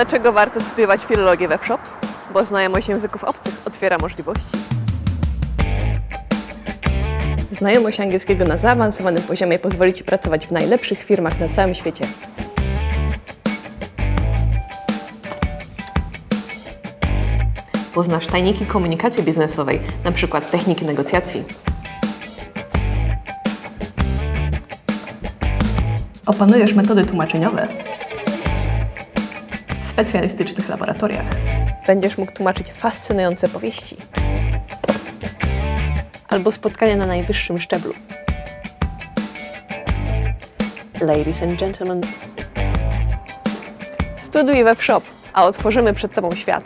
Dlaczego warto studiować filologię we Shop? Bo znajomość języków obcych otwiera możliwości. Znajomość angielskiego na zaawansowanym poziomie pozwoli Ci pracować w najlepszych firmach na całym świecie. Poznasz tajniki komunikacji biznesowej, na przykład techniki negocjacji. Opanujesz metody tłumaczeniowe w specjalistycznych laboratoriach. Będziesz mógł tłumaczyć fascynujące powieści albo spotkania na najwyższym szczeblu. Ladies and gentlemen, studiuj we Shop, a otworzymy przed Tobą świat.